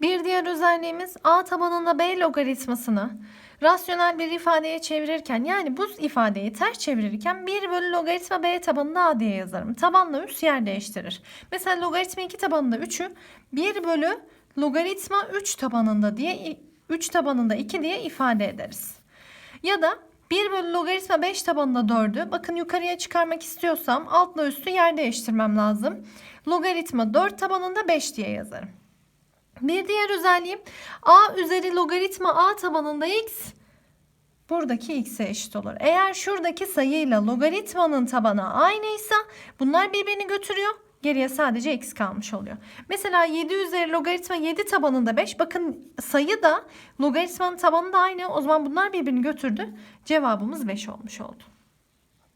Bir diğer özelliğimiz a tabanında b logaritmasını rasyonel bir ifadeye çevirirken yani bu ifadeyi ters çevirirken 1 bölü logaritma b tabanında a diye yazarım. Tabanla üst yer değiştirir. Mesela logaritma 2 tabanında 3'ü 1 bölü logaritma 3 tabanında diye 3 tabanında 2 diye ifade ederiz. Ya da 1 bölü logaritma 5 tabanında 4'ü bakın yukarıya çıkarmak istiyorsam altla üstü yer değiştirmem lazım. Logaritma 4 tabanında 5 diye yazarım. Bir diğer özelliğim a üzeri logaritma a tabanında x buradaki x'e eşit olur. Eğer şuradaki sayıyla logaritmanın tabanı aynıysa bunlar birbirini götürüyor. Geriye sadece x kalmış oluyor. Mesela 7 üzeri logaritma 7 tabanında 5. Bakın sayı da logaritmanın tabanı da aynı. O zaman bunlar birbirini götürdü. Cevabımız 5 olmuş oldu.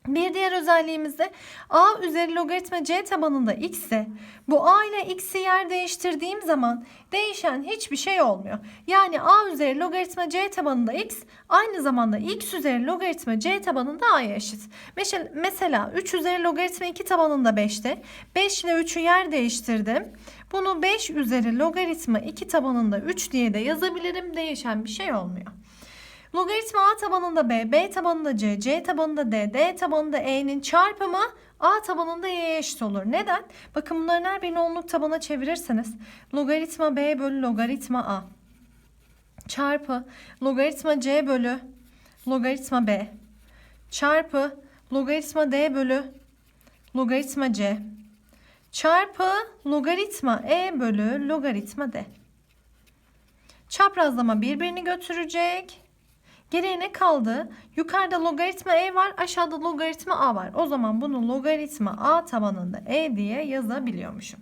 Bir diğer özelliğimiz de a üzeri logaritma c tabanında x ise bu a ile x'i yer değiştirdiğim zaman değişen hiçbir şey olmuyor. Yani a üzeri logaritma c tabanında x aynı zamanda x üzeri logaritma c tabanında a'ya eşit. Mesela, mesela 3 üzeri logaritma 2 tabanında 5'te 5 ile 3'ü yer değiştirdim. Bunu 5 üzeri logaritma 2 tabanında 3 diye de yazabilirim. Değişen bir şey olmuyor. Logaritma a tabanında b, b tabanında c, c tabanında d, d tabanında e'nin çarpımı a tabanında y'ye eşit olur. Neden? Bakın bunların her birini onluk tabana çevirirseniz logaritma b bölü logaritma a çarpı logaritma c bölü logaritma b çarpı logaritma d bölü logaritma c çarpı logaritma e bölü logaritma d. Çaprazlama birbirini götürecek. Geriye ne kaldı? Yukarıda logaritma e var, aşağıda logaritma a var. O zaman bunu logaritma a tabanında e diye yazabiliyormuşum.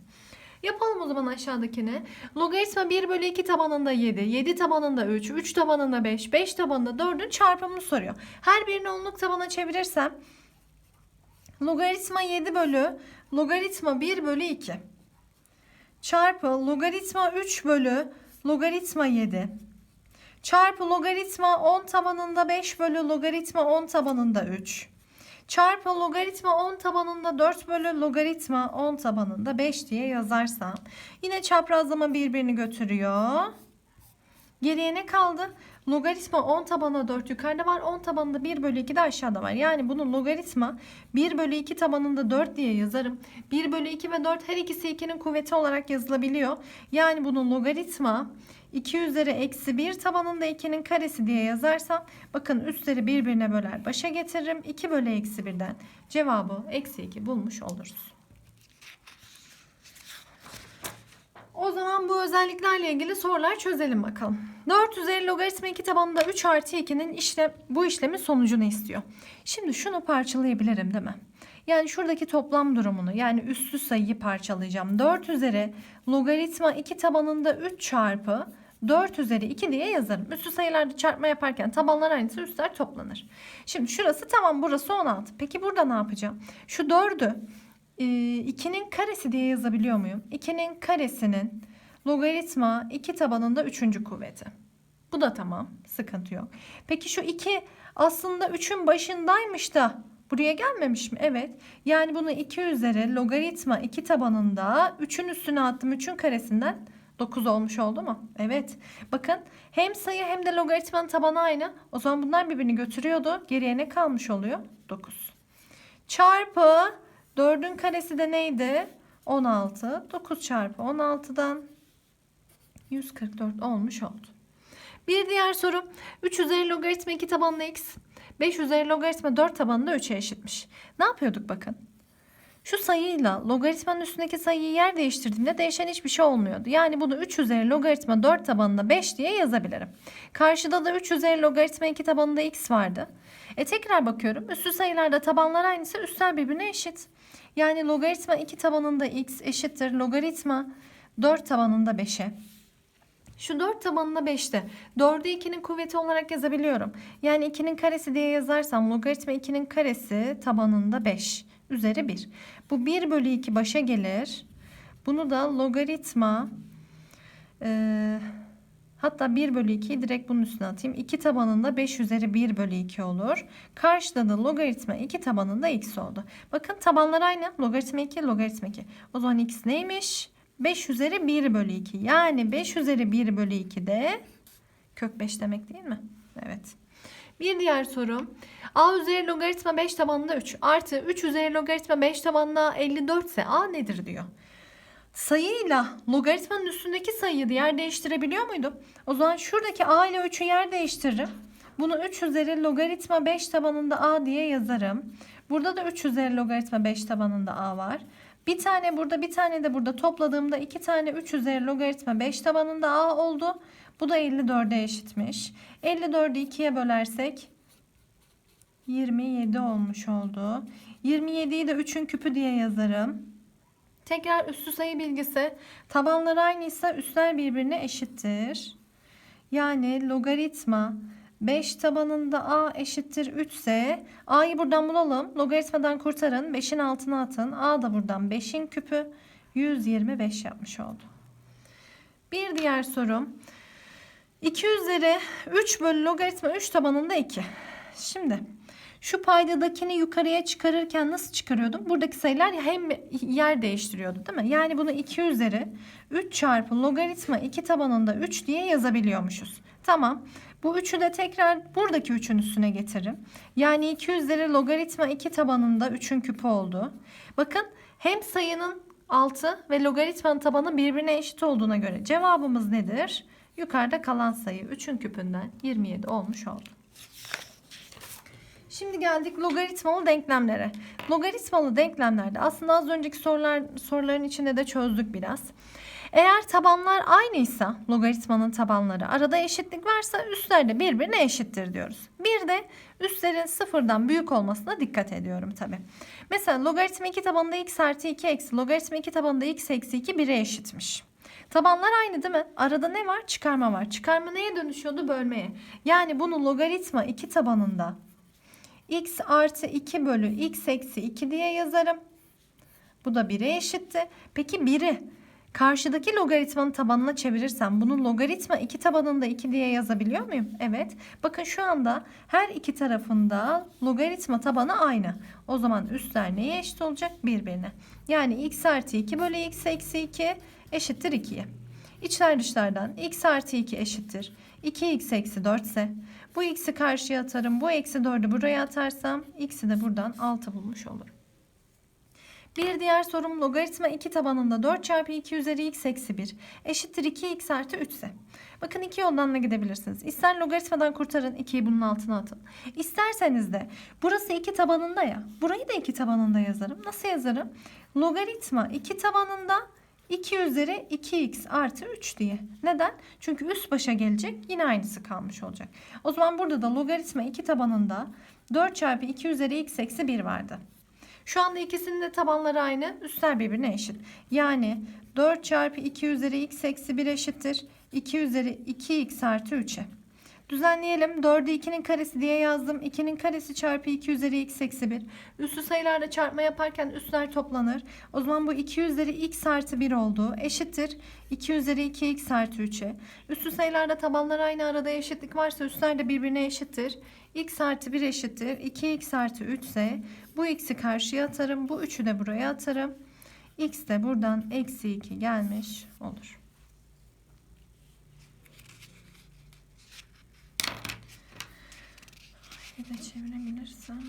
Yapalım o zaman aşağıdakini. Logaritma 1 bölü 2 tabanında 7, 7 tabanında 3, 3 tabanında 5, 5 tabanında 4'ün çarpımını soruyor. Her birini onluk tabana çevirirsem logaritma 7 bölü logaritma 1 bölü 2 çarpı logaritma 3 bölü logaritma 7 çarpı logaritma 10 tabanında 5 bölü logaritma 10 tabanında 3 çarpı logaritma 10 tabanında 4 bölü logaritma 10 tabanında 5 diye yazarsam yine çaprazlama birbirini götürüyor. Geriye ne kaldı? Logaritma 10 tabanında 4 yukarıda var. 10 tabanında 1 bölü 2 de aşağıda var. Yani bunu logaritma 1 bölü 2 tabanında 4 diye yazarım. 1 bölü 2 ve 4 her ikisi 2'nin kuvveti olarak yazılabiliyor. Yani bunun logaritma 2 üzeri eksi 1 tabanında 2'nin karesi diye yazarsam bakın üstleri birbirine böler başa getiririm. 2 bölü eksi 1'den cevabı eksi 2 bulmuş oluruz. O zaman bu özelliklerle ilgili sorular çözelim bakalım. 4 üzeri logaritma 2 tabanında 3 artı 2'nin işlem, bu işlemin sonucunu istiyor. Şimdi şunu parçalayabilirim değil mi? Yani şuradaki toplam durumunu yani üstü sayıyı parçalayacağım. 4 üzeri logaritma 2 tabanında 3 çarpı 4 üzeri 2 diye yazarım. Üstü sayılarda çarpma yaparken tabanlar aynısı üstler toplanır. Şimdi şurası tamam burası 16. Peki burada ne yapacağım? Şu 4'ü 2'nin karesi diye yazabiliyor muyum? 2'nin karesinin logaritma 2 tabanında 3. kuvveti. Bu da tamam. Sıkıntı yok. Peki şu 2 aslında 3'ün başındaymış da buraya gelmemiş mi? Evet. Yani bunu 2 üzeri logaritma 2 tabanında 3'ün üstüne attım. 3'ün karesinden 9 olmuş oldu mu? Evet. Bakın hem sayı hem de logaritmanın tabanı aynı. O zaman bunlar birbirini götürüyordu. Geriye ne kalmış oluyor? 9. Çarpı 4'ün karesi de neydi? 16. 9 çarpı 16'dan 144 olmuş oldu. Bir diğer soru. 3 üzeri logaritma 2 tabanlı x. 5 üzeri logaritma 4 tabanında 3'e eşitmiş. Ne yapıyorduk bakın. Şu sayıyla logaritmanın üstündeki sayıyı yer değiştirdiğimde değişen hiçbir şey olmuyordu. Yani bunu 3 üzeri logaritma 4 tabanında 5 diye yazabilirim. Karşıda da 3 üzeri logaritma 2 tabanında x vardı. E tekrar bakıyorum. Üstü sayılarda tabanlar aynıysa üstler birbirine eşit. Yani logaritma 2 tabanında x eşittir logaritma 4 tabanında 5'e. Şu 4 tabanında 5'te 4'ü 2'nin kuvveti olarak yazabiliyorum. Yani 2'nin karesi diye yazarsam logaritma 2'nin karesi tabanında 5 üzeri 1. Bu 1 bölü 2 başa gelir. Bunu da logaritma e, hatta 1 bölü 2'yi direkt bunun üstüne atayım. 2 tabanında 5 üzeri 1 bölü 2 olur. Karşıda da logaritma 2 tabanında x oldu. Bakın tabanlar aynı. Logaritma 2 logaritma 2. O zaman x neymiş? 5 üzeri 1 bölü 2. Yani 5 üzeri 1 bölü 2 de kök 5 demek değil mi? Evet. Bir diğer soru. A üzeri logaritma 5 tabanında 3 artı 3 üzeri logaritma 5 tabanında 54 ise A nedir diyor. Sayıyla logaritmanın üstündeki sayıyı yer değiştirebiliyor muydum? O zaman şuradaki A ile 3'ü yer değiştiririm. Bunu 3 üzeri logaritma 5 tabanında A diye yazarım. Burada da 3 üzeri logaritma 5 tabanında A var. Bir tane burada bir tane de burada topladığımda iki tane 3 üzeri logaritma 5 tabanında A oldu. Bu da 54'e eşitmiş. 54'ü 2'ye bölersek 27 olmuş oldu. 27'yi de 3'ün küpü diye yazarım. Tekrar üstü sayı bilgisi. Tabanlar aynıysa üstler birbirine eşittir. Yani logaritma 5 tabanında a eşittir 3 ise a'yı buradan bulalım. Logaritmadan kurtarın. 5'in altına atın. a da buradan 5'in küpü 125 yapmış oldu. Bir diğer sorum. 2 üzeri 3 bölü logaritma 3 tabanında 2. Şimdi şu paydadakini yukarıya çıkarırken nasıl çıkarıyordum? Buradaki sayılar hem yer değiştiriyordu değil mi? Yani bunu 2 üzeri 3 çarpı logaritma 2 tabanında 3 diye yazabiliyormuşuz. Tamam. Bu 3'ü de tekrar buradaki 3'ün üstüne getiririm. Yani 2 üzeri logaritma 2 tabanında 3'ün küpü oldu. Bakın hem sayının altı ve logaritmanın tabanı birbirine eşit olduğuna göre cevabımız nedir? Yukarıda kalan sayı 3'ün küpünden 27 olmuş oldu. Şimdi geldik logaritmalı denklemlere. Logaritmalı denklemlerde aslında az önceki sorular soruların içinde de çözdük biraz. Eğer tabanlar aynıysa logaritmanın tabanları arada eşitlik varsa üstler de birbirine eşittir diyoruz. Bir de üstlerin sıfırdan büyük olmasına dikkat ediyorum tabi. Mesela logaritma 2 tabanında x artı 2 eksi logaritma 2 tabanında x eksi 2 1'e eşitmiş. Tabanlar aynı değil mi? Arada ne var? Çıkarma var. Çıkarma neye dönüşüyordu? Bölmeye. Yani bunu logaritma 2 tabanında x artı 2 bölü x eksi 2 diye yazarım. Bu da 1'e eşitti. Peki 1'i karşıdaki logaritmanın tabanına çevirirsem bunu logaritma 2 tabanında 2 diye yazabiliyor muyum? Evet. Bakın şu anda her iki tarafında logaritma tabanı aynı. O zaman üstler neye eşit olacak? Birbirine. Yani x artı 2 bölü x eksi 2 eşittir 2'ye. İçler dışlardan x artı 2 eşittir. 2x eksi 4 ise bu x'i karşıya atarım. Bu eksi 4'ü buraya atarsam x'i de buradan 6 bulmuş olurum. Bir diğer sorum logaritma 2 tabanında 4 çarpı 2 üzeri x eksi 1 eşittir 2x artı 3 ise. Bakın iki yoldan da gidebilirsiniz. İster logaritmadan kurtarın 2'yi bunun altına atın. İsterseniz de burası 2 tabanında ya. Burayı da 2 tabanında yazarım. Nasıl yazarım? Logaritma 2 tabanında 2 üzeri 2x artı 3 diye. Neden? Çünkü üst başa gelecek yine aynısı kalmış olacak. O zaman burada da logaritma 2 tabanında 4 çarpı 2 üzeri x eksi 1 vardı. Şu anda ikisinin de tabanları aynı. Üstler birbirine eşit. Yani 4 çarpı 2 üzeri x eksi 1 eşittir. 2 üzeri 2x artı 3'e. Düzenleyelim. 4'ü 2'nin karesi diye yazdım. 2'nin karesi çarpı 2 üzeri x eksi 1. Üstü sayılarla çarpma yaparken üstler toplanır. O zaman bu 2 üzeri x artı 1 oldu. Eşittir. 2 üzeri 2x artı 3'e. Üstü sayılarda tabanlar aynı arada eşitlik varsa üstler de birbirine eşittir. x artı 1 eşittir. 2x artı 3 ise bu x'i karşıya atarım. Bu 3'ü de buraya atarım. x de buradan eksi 2 gelmiş olur. Bir de çevirebilirsem.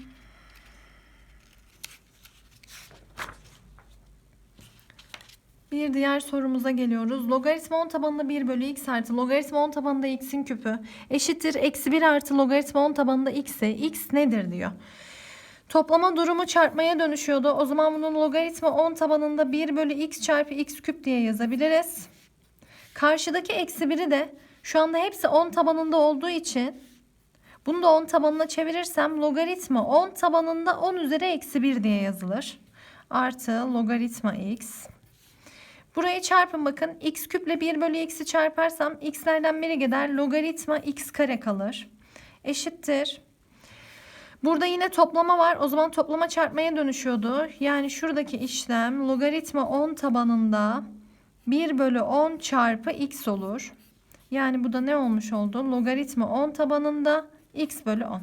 Bir diğer sorumuza geliyoruz. Logaritma 10 tabanında 1 bölü x artı logaritma 10 tabanında x'in küpü eşittir. Eksi 1 artı logaritma 10 tabanında x'e x nedir diyor. Toplama durumu çarpmaya dönüşüyordu. O zaman bunun logaritma 10 tabanında 1 bölü x çarpı x küp diye yazabiliriz. Karşıdaki eksi 1'i de şu anda hepsi 10 tabanında olduğu için bunu da 10 tabanına çevirirsem logaritma 10 tabanında 10 üzeri eksi 1 diye yazılır. Artı logaritma x. Burayı çarpın bakın. x küple 1 bölü x'i çarparsam x'lerden biri gider. Logaritma x kare kalır. Eşittir. Burada yine toplama var. O zaman toplama çarpmaya dönüşüyordu. Yani şuradaki işlem logaritma 10 tabanında 1 bölü 10 çarpı x olur. Yani bu da ne olmuş oldu? Logaritma 10 tabanında x bölü 10.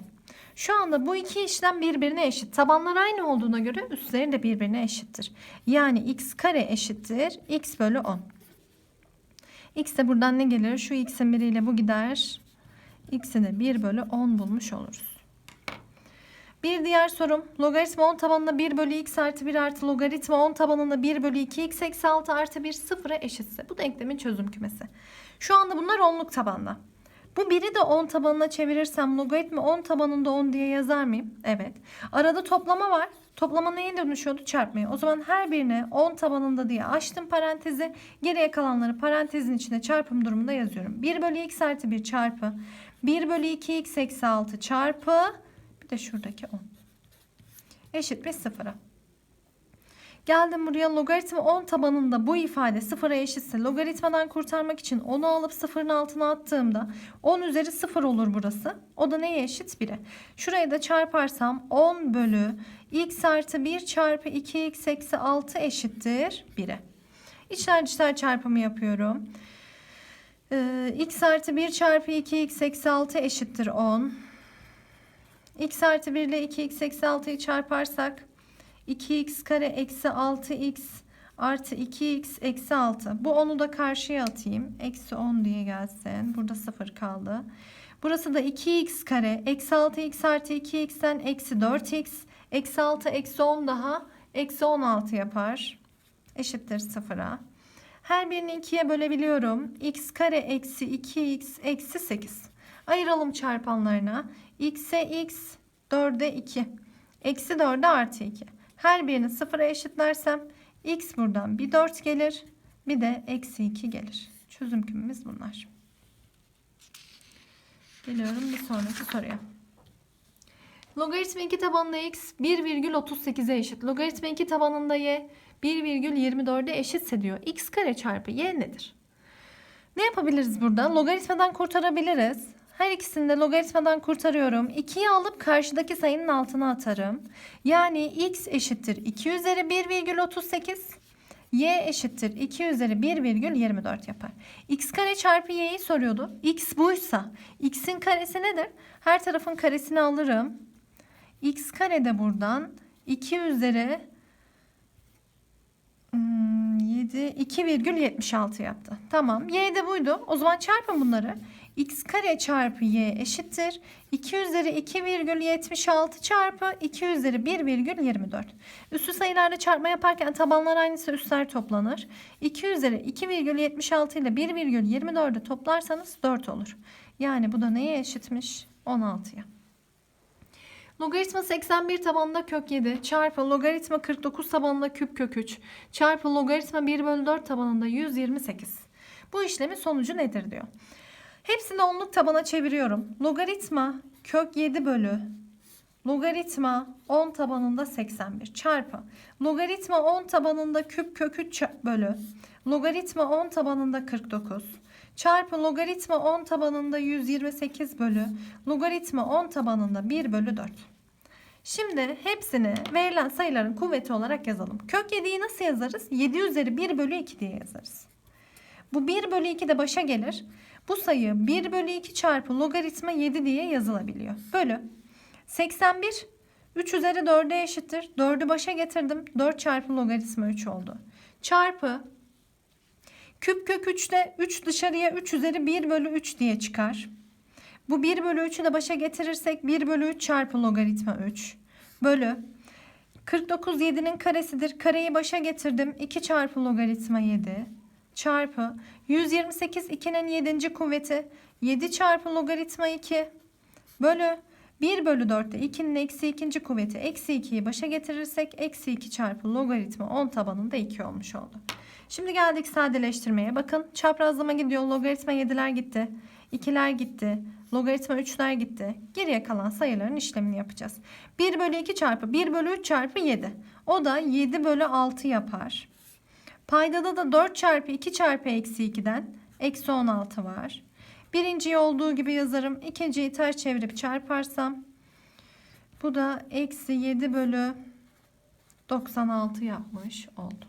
Şu anda bu iki işlem birbirine eşit. Tabanlar aynı olduğuna göre üstleri de birbirine eşittir. Yani x kare eşittir x bölü 10. x de buradan ne gelir? Şu x'in biriyle bu gider. x'i de 1 bölü 10 bulmuş oluruz. Bir diğer sorum. Logaritma 10 tabanında 1 bölü x artı 1 artı logaritma 10 tabanında 1 bölü 2 x eksi 6 artı 1 sıfıra eşitse. Bu denklemin çözüm kümesi. Şu anda bunlar onluk tabanda. Bu biri de 10 tabanına çevirirsem logaritma 10 tabanında 10 diye yazar mıyım? Evet. Arada toplama var. Toplama neye dönüşüyordu? Çarpmaya. O zaman her birine 10 tabanında diye açtım parantezi. Geriye kalanları parantezin içine çarpım durumunda yazıyorum. 1 bölü x artı 1 çarpı 1 bölü 2 x eksi 6 çarpı bir de şuradaki 10. Eşitmiş sıfıra. Geldim buraya logaritma 10 tabanında bu ifade sıfıra eşitse logaritmadan kurtarmak için 10'u alıp sıfırın altına attığımda 10 üzeri 0 olur burası. O da neye eşit? 1'e. Şurayı da çarparsam 10 bölü x artı 1 çarpı 2x eksi 6 eşittir 1'e. İçler dışlar çarpımı yapıyorum. Ee, x artı 1 çarpı 2x eksi 6 eşittir 10. x artı 1 ile 2x eksi 6'yı çarparsak 2x kare eksi 6x artı 2x eksi 6. Bu 10'u da karşıya atayım. Eksi 10 diye gelsin. Burada 0 kaldı. Burası da 2x kare eksi 6x artı 2x'ten eksi 4x eksi 6 eksi 10 daha eksi 16 yapar. Eşittir 0'a. Her birini 2'ye bölebiliyorum. x kare eksi 2x eksi 8. Ayıralım çarpanlarına. x'e x 4'e 2. Eksi 4'e artı 2. Her birini sıfıra eşitlersem x buradan bir 4 gelir. Bir de eksi 2 gelir. Çözüm kümemiz bunlar. Geliyorum bir sonraki soruya. Logaritma 2 tabanında x 1,38'e eşit. Logaritma 2 tabanında y 1,24'e eşitse diyor. x kare çarpı y nedir? Ne yapabiliriz burada? Logaritmadan kurtarabiliriz. Her ikisini de logaritmadan kurtarıyorum. 2'yi alıp karşıdaki sayının altına atarım. Yani x eşittir 2 üzeri 1,38. Y eşittir 2 üzeri 1,24 yapar. X kare çarpı y'yi soruyordu. X buysa x'in karesi nedir? Her tarafın karesini alırım. X kare de buradan 2 üzeri hmm, 7 2,76 yaptı. Tamam. Y de buydu. O zaman çarpın bunları x kare çarpı y eşittir. 2 üzeri 2,76 çarpı 2 üzeri 1,24. Üstü sayılarla çarpma yaparken tabanlar aynısı üstler toplanır. 2 üzeri 2,76 ile 1,24'ü toplarsanız 4 olur. Yani bu da neye eşitmiş? 16'ya. Logaritma 81 tabanında kök 7 çarpı logaritma 49 tabanında küp kök 3 çarpı logaritma 1 bölü 4 tabanında 128. Bu işlemin sonucu nedir diyor. Hepsini onluk tabana çeviriyorum. Logaritma kök 7 bölü logaritma 10 tabanında 81 çarpı logaritma 10 tabanında küp kök 3 bölü logaritma 10 tabanında 49 çarpı logaritma 10 tabanında 128 bölü logaritma 10 tabanında 1 bölü 4. Şimdi hepsini verilen sayıların kuvveti olarak yazalım. Kök 7'yi nasıl yazarız? 7 üzeri 1 bölü 2 diye yazarız. Bu 1 bölü 2 de başa gelir. Bu sayı 1 bölü 2 çarpı logaritma 7 diye yazılabiliyor. Bölü 81 3 üzeri 4'e eşittir. 4'ü başa getirdim. 4 çarpı logaritma 3 oldu. Çarpı küp kök 3'te 3 dışarıya 3 üzeri 1 bölü 3 diye çıkar. Bu 1 bölü 3'ü de başa getirirsek 1 bölü 3 çarpı logaritma 3 bölü 49 7'nin karesidir. Kareyi başa getirdim. 2 çarpı logaritma 7 çarpı 128 2'nin 7. kuvveti 7 çarpı logaritma 2 bölü 1 bölü 4'te 2'nin eksi 2. kuvveti eksi 2'yi başa getirirsek eksi 2 çarpı logaritma 10 tabanında 2 olmuş oldu. Şimdi geldik sadeleştirmeye. Bakın çaprazlama gidiyor. Logaritma 7'ler gitti. 2'ler gitti. Logaritma 3'ler gitti. Geriye kalan sayıların işlemini yapacağız. 1 bölü 2 çarpı 1 bölü 3 çarpı 7. O da 7 bölü 6 yapar. Paydada da 4 çarpı 2 çarpı eksi 2'den eksi 16 var. Birinciyi olduğu gibi yazarım. İkinciyi ters çevirip çarparsam bu da eksi 7 bölü 96 yapmış oldu.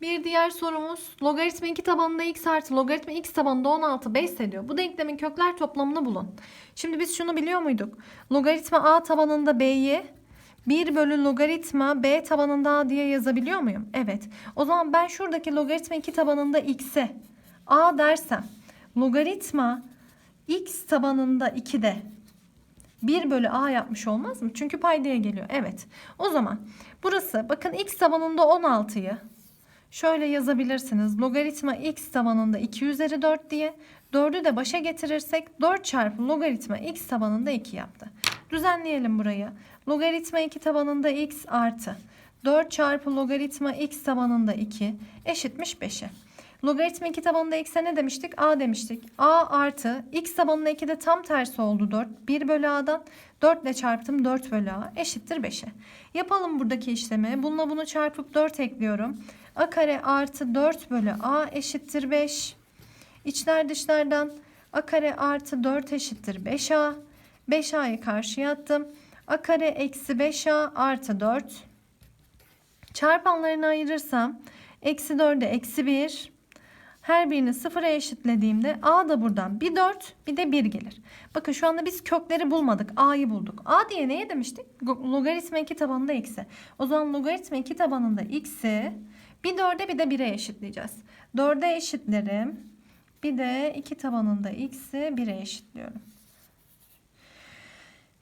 Bir diğer sorumuz logaritma 2 tabanında x artı logaritma x tabanında 16 5 ediyor. Bu denklemin kökler toplamını bulun. Şimdi biz şunu biliyor muyduk? Logaritma a tabanında b'yi 1 bölü logaritma b tabanında diye yazabiliyor muyum? Evet. O zaman ben şuradaki logaritma 2 tabanında x'e a dersem logaritma x tabanında 2'de 1 bölü a yapmış olmaz mı? Çünkü paydaya geliyor. Evet. O zaman burası bakın x tabanında 16'yı şöyle yazabilirsiniz. Logaritma x tabanında 2 üzeri 4 diye. 4'ü de başa getirirsek 4 çarpı logaritma x tabanında 2 yaptı. Düzenleyelim burayı. Logaritma 2 tabanında x artı 4 çarpı logaritma x tabanında 2 eşitmiş 5'e. Logaritma 2 tabanında x'e ne demiştik? a demiştik. a artı x tabanında 2 de tam tersi oldu 4. 1 bölü a'dan 4 ile çarptım 4 bölü a eşittir 5'e. Yapalım buradaki işlemi. Bununla bunu çarpıp 4 ekliyorum. a kare artı 4 bölü a eşittir 5. İçler dışlardan a kare artı 4 eşittir 5a. 5a'yı karşıya attım. a kare eksi 5a artı 4. Çarpanlarını ayırırsam eksi 4'e eksi 1. Her birini sıfıra eşitlediğimde a da buradan bir 4 bir de 1 gelir. Bakın şu anda biz kökleri bulmadık. a'yı bulduk. a diye neye demiştik? Logaritma 2 tabanında x'e. O zaman logaritma 2 tabanında x'i bir 4'e bir de 1'e eşitleyeceğiz. 4'e eşitlerim. Bir de 2 tabanında x'i 1'e eşitliyorum.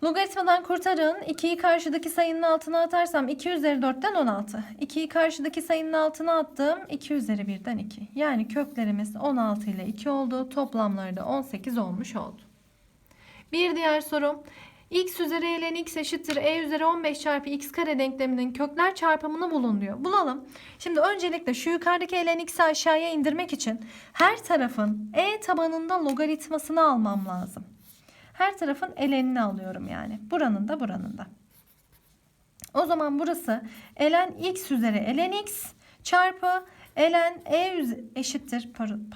Logaritmadan kurtarın. 2'yi karşıdaki sayının altına atarsam 2 üzeri 4'ten 16. 2'yi karşıdaki sayının altına attım. 2 üzeri 1'den 2. Yani köklerimiz 16 ile 2 oldu. Toplamları da 18 olmuş oldu. Bir diğer sorum. x üzeri ln x eşittir e üzeri 15 çarpı x kare denkleminin kökler çarpımını bulun diyor. Bulalım. Şimdi öncelikle şu yukarıdaki ln x'i aşağıya indirmek için her tarafın e tabanında logaritmasını almam lazım. Her tarafın elenini alıyorum yani. Buranın da buranın da. O zaman burası ln x üzeri ln x çarpı ln e eşittir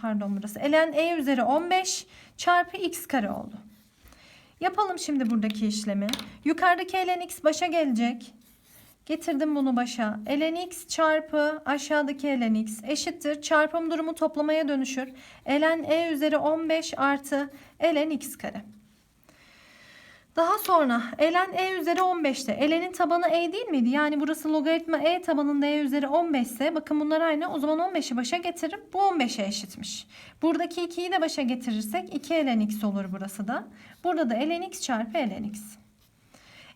pardon burası ln e üzeri 15 çarpı x kare oldu. Yapalım şimdi buradaki işlemi. Yukarıdaki ln x başa gelecek. Getirdim bunu başa. ln x çarpı aşağıdaki ln x eşittir. Çarpım durumu toplamaya dönüşür. ln e üzeri 15 artı ln x kare. Daha sonra ln e üzeri 15'te. ln'in tabanı e değil miydi? Yani burası logaritma e tabanında e üzeri 15 ise bakın bunlar aynı. O zaman 15'i başa getiririm. Bu 15'e eşitmiş. Buradaki 2'yi de başa getirirsek 2 ln x olur burası da. Burada da ln x çarpı ln x.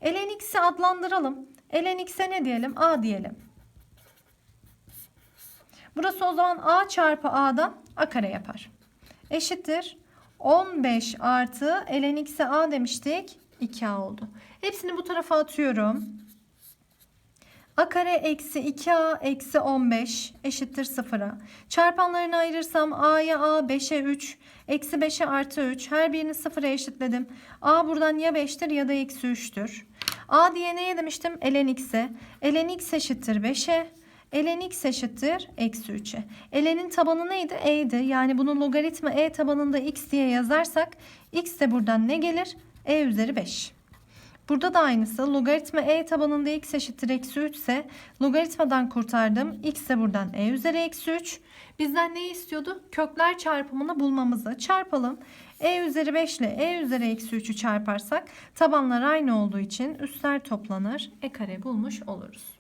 ln x'i adlandıralım. ln x'e ne diyelim? a diyelim. Burası o zaman a çarpı a'dan a kare yapar. Eşittir. 15 artı ln x'e a demiştik. 2a oldu. Hepsini bu tarafa atıyorum. a kare eksi 2a eksi 15 eşittir 0'a. Çarpanlarını ayırırsam a'ya a 5'e 3 eksi 5'e artı 3 her birini 0'a eşitledim. a buradan ya 5'tir ya da eksi 3'tür. a diye neye demiştim? ln x'e. ln x eşittir 5'e. ln x eşittir eksi 3'e. ln'in tabanı neydi? e'ydi. Yani bunu logaritma e tabanında x diye yazarsak x de buradan ne gelir? E üzeri 5. Burada da aynısı. Logaritma e tabanında x eşittir eksi 3 ise logaritmadan kurtardım. x de buradan e üzeri eksi 3. Bizden ne istiyordu? Kökler çarpımını bulmamızı. Çarpalım. e üzeri 5 ile e üzeri eksi 3'ü çarparsak tabanlar aynı olduğu için üstler toplanır. E kare bulmuş oluruz.